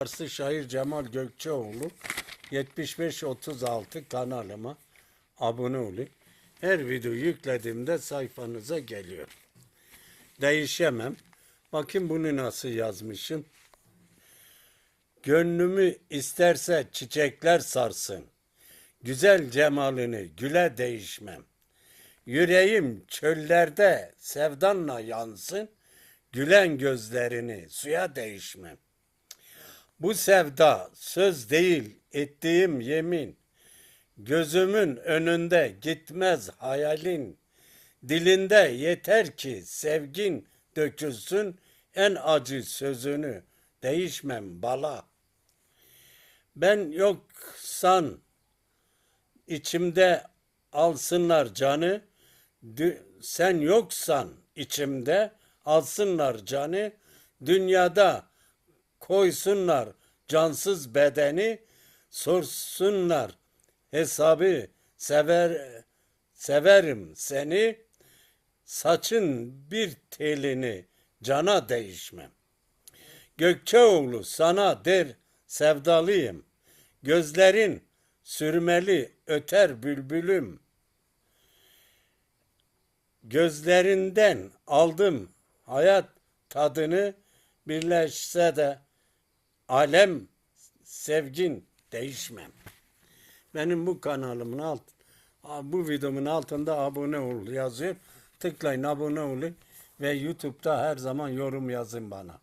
Farsı şair Cemal Gökçeoğlu 7536 kanalıma abone olun. Her video yüklediğimde sayfanıza geliyor. Değişemem. Bakın bunu nasıl yazmışım. Gönlümü isterse çiçekler sarsın. Güzel cemalini güle değişmem. Yüreğim çöllerde sevdanla yansın. Gülen gözlerini suya değişmem. Bu sevda söz değil ettiğim yemin. Gözümün önünde gitmez hayalin. Dilinde yeter ki sevgin dökülsün en acı sözünü değişmem bala. Ben yoksan içimde alsınlar canı. Sen yoksan içimde alsınlar canı. Dünyada koysunlar cansız bedeni sorsunlar hesabı sever severim seni saçın bir telini cana değişmem. Gökçeoğlu sana der sevdalıyım. Gözlerin sürmeli öter bülbülüm. Gözlerinden aldım hayat tadını birleşse de alem sevgin değişmem. Benim bu kanalımın alt bu videomun altında abone ol yazıyor. Tıklayın abone olun ve YouTube'da her zaman yorum yazın bana.